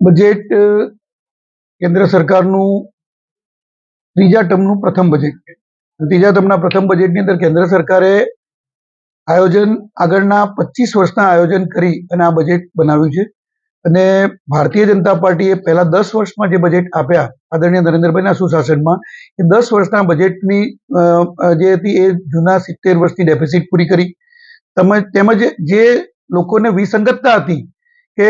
Budget કેન્દ્ર સરકારનું ત્રીજા ટર્મનું પ્રથમ બજેટ છે ત્રીજા ટર્મના પ્રથમ બજેટની અંદર કેન્દ્ર સરકારે આયોજન આગળના પચીસ વર્ષના આયોજન કરી અને આ બજેટ બનાવ્યું છે. અને ભારતીય જનતા પાર્ટીએ પહેલા દસ વર્ષમાં જે બજેટ આપ્યા, આદરણીય નરેન્દ્રભાઈના સુશાસનમાં, એ દસ વર્ષના બજેટની જે હતી એ જૂના સિત્તેર વર્ષની ડેફિસિટ પૂરી કરી. તેમજ જે લોકોને વિસંગતતા હતી કે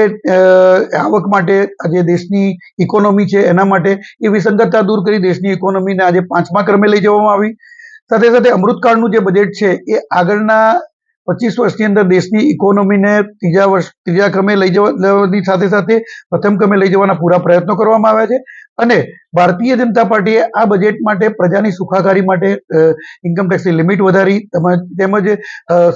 આવક માટે આજે દેશની ઇકોનોમી છે એના માટે એ વિસંગતતા દૂર કરી દેશની ઇકોનોમીને આજે પાંચમા ક્રમે લઈ જવામાં આવી. સાથે સાથે અમૃતકાળનું જે બજેટ છે એ આગળના પચીસ વર્ષની અંદર દેશની ઇકોનોમીને ત્રીજા વર્ષ, ત્રીજા ક્રમે લઈ જવાની સાથે સાથે પ્રથમ ક્રમે લઈ જવાના પૂરા પ્રયત્નો કરવામાં આવ્યા છે. અને ભારતીય જનતા પાર્ટીએ આ બજેટ માટે પ્રજાની સુખાકારી માટે ઇન્કમટેક્સની લિમિટ વધારી, તેમજ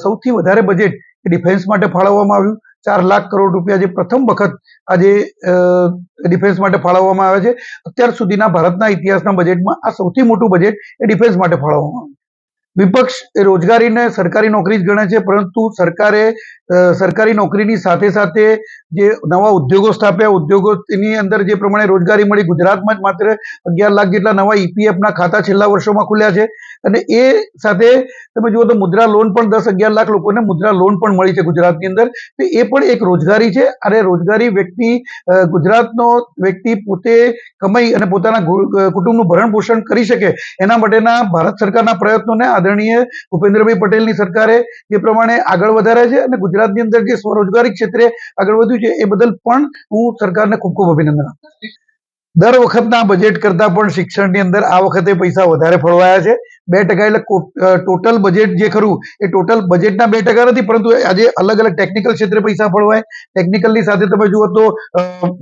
સૌથી વધારે બજેટ ડિફેન્સ માટે ફાળવવામાં આવ્યું. ચાર લાખ કરોડ રૂપિયા જે પ્રથમ વખત આજે ડિફેન્સ માટે ફાળવવામાં આવે છે. અત્યાર સુધીના ભારતના ઇતિહાસના બજેટમાં આ સૌથી મોટું બજેટ એ ડિફેન્સ માટે ફાળવવામાં વિપક્ષ રોજગારીને સરકારી નોકરી જ ગણે છે, પરંતુ સરકારે સરકારી નોકરીની સાથે સાથે જે નવા ઉદ્યોગો સ્થાપ્યા, ઉદ્યોગોની અંદર જે પ્રમાણે રોજગારી મળી, ગુજરાતમાં જ માત્ર અગિયાર લાખ જેટલા નવા ઈપીએફના ખાતા છેલ્લા વર્ષોમાં ખુલ્યા છે. અને એ સાથે તમે જુઓ તો મુદ્રા લોન પણ દસ અગિયાર લાખ લોકોને મુદ્રા લોન પણ મળી છે ગુજરાતની અંદર. તો એ પણ એક રોજગારી છે. અને રોજગારી વ્યક્તિ ગુજરાતનો વ્યક્તિ પોતે કમાઈ અને પોતાના કુટુંબનું ભરણ પોષણ કરી શકે, એના માટેના ભારત સરકારના પ્રયત્નોને આદરણીય ભૂપેન્દ્રભાઈ પટેલની સરકારે જે પ્રમાણે આગળ વધાર્યા છે અને ગુજરાતની અંદર જે સ્વરોજગારી ક્ષેત્રે આગળ વધ્યું છે એ બદલ પણ હું સરકારને ખૂબ ખૂબ અભિનંદન આપું દર વખતના બજેટ કરતાં પણ શિક્ષણની અંદર આ વખતે પૈસા વધારે ફળવાયા છે. બે ટકા એટલે ટોટલ બજેટ જે ખરું, એ ટોટલ બજેટના બે ટકા નથી, પરંતુ આજે અલગ અલગ ટેકનિકલ ક્ષેત્રે પૈસા ફળવાય. ટેકનિકલની સાથે તમે જુઓ તો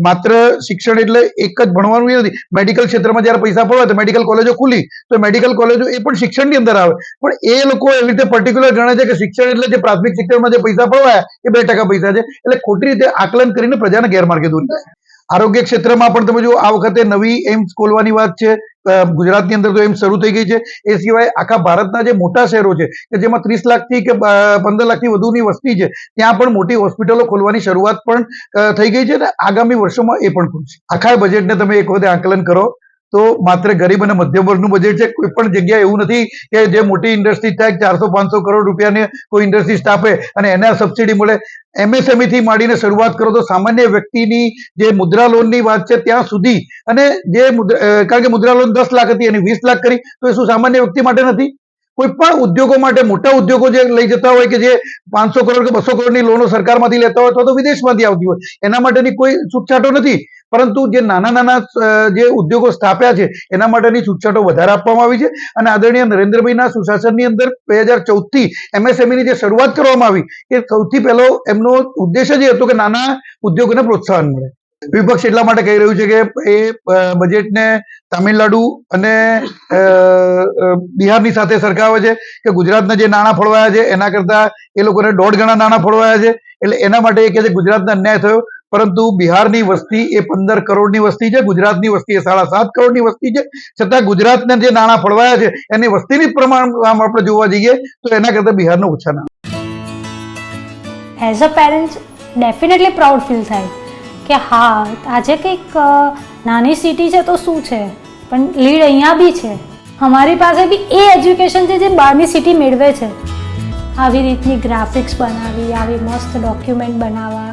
માત્ર શિક્ષણ એટલે એક જ ભણવાનું નથી. મેડિકલ ક્ષેત્રમાં જ્યારે પૈસા ફળવાય તો મેડિકલ કોલેજો ખુલી. તો મેડિકલ કોલેજો એ પણ શિક્ષણની અંદર આવે. પણ એ લોકો એવી રીતે પર્ટિક્યુલર ગણે છે કે શિક્ષણ એટલે જે પ્રાથમિક શિક્ષણમાં જે પૈસા ફળવાયા, એ બે ટકા પૈસા છે. એટલે ખોટી રીતે આકલન કરીને પ્રજાને ગેરમાર્ગે દૂર જાય આરોગ્ય ક્ષેત્રમાં પણ તમે જો આ વખતે નવી એમ્સ ખોલવાની વાત છે. ગુજરાતની અંદર તો એમ્સ શરૂ થઈ ગઈ છે. એ સિવાય આખા ભારતના જે મોટા શહેરો છે, કે જેમાં ત્રીસ લાખથી કે પંદર લાખથી વધુની વસ્તી છે, ત્યાં પણ મોટી હોસ્પિટલો ખોલવાની શરૂઆત પણ થઈ ગઈ છે અને આગામી વર્ષોમાં એ પણ ખુલશે. આખા બજેટને તમે એક વખતે આકલન કરો. તો માત્ર ગરીબ અને મધ્યમ વર્ગનું બજેટ છે. કોઈ પણ જગ્યાએ એવું નથી કે જે મોટી ઇન્ડસ્ટ્રી થાય, ચારસો, પાંચસો કરોડ રૂપિયાની કોઈ ઇન્ડસ્ટ્રી સ્થાપે અને એને સબસિડી મળે. MSME થી માંડીને શરૂઆત કરો તો સામાન્ય વ્યક્તિની જે મુદ્રા લોનની વાત છે ત્યાં સુધી અને જે કારણ કે મુદ્રા લોન દસ લાખ હતી, એની વીસ લાખ કરી, તો એ શું સામાન્ય વ્યક્તિ માટે નથી? કોઈ પણ ઉદ્યોગો માટે, મોટા ઉદ્યોગો જે લઈ જતા હોય કે જે પાંચસો કરોડ કે બસો કરોડની લોનો સરકારમાંથી લેતા હોય અથવા તો વિદેશમાંથી આવતી હોય, એના માટેની કોઈ છૂટછાટો નથી. પરંતુ જે નાના નાના જે ઉદ્યોગો સ્થાપ્યા છે, એના માટેની છૂટછાટો વધારે આપવામાં આવી છે. અને આદરણીય નરેન્દ્રભાઈના સુશાસનની અંદર બે હજાર ચૌદથી એમએસએમઈની જે શરૂઆત કરવામાં આવી, એ સૌથી પહેલો એમનો ઉદ્દેશ જ એ હતો કે નાના ઉદ્યોગોને પ્રોત્સાહન મળે. વિપક્ષ એટલા માટે કહી રહ્યું છે કે એ બજેટને તામિલનાડુ અને બિહારની સાથે સરખાવે છે કે ગુજરાતના જે નાણાં ફળવાયા છે, એના કરતાં એ લોકોને દોઢ ગણા નાણાં ફળવાયા છે. એટલે એના માટે એ કહે છે ગુજરાતને અન્યાય થયો. પરંતુ બિહારની વસ્તી એ પંદર કરોડની વસ્તી છે, ગુજરાતની વસ્તી એ સાડા સાત કરોડની વસ્તી છે. છતાં ગુજરાતને જે નાણાં ફળવાયા છે, એની વસ્તીની પ્રમાણ આમ આપણે જોવા જઈએ, તો એના કરતાં બિહારનો ઓછા નાણાં. As a parents definitely proud feel થાય કે હા, આજે કંઈક નાની સિટી છે તો શું છે? પણ લીડ અહીંયા બી છે. અમારી પાસે બી એ એજ્યુકેશન છે જે બહારની સિટી મેળવે છે. આવી રીતની ગ્રાફિક્સ બનાવી, આવી મસ્ત ડોક્યુમેન્ટ બનાવવા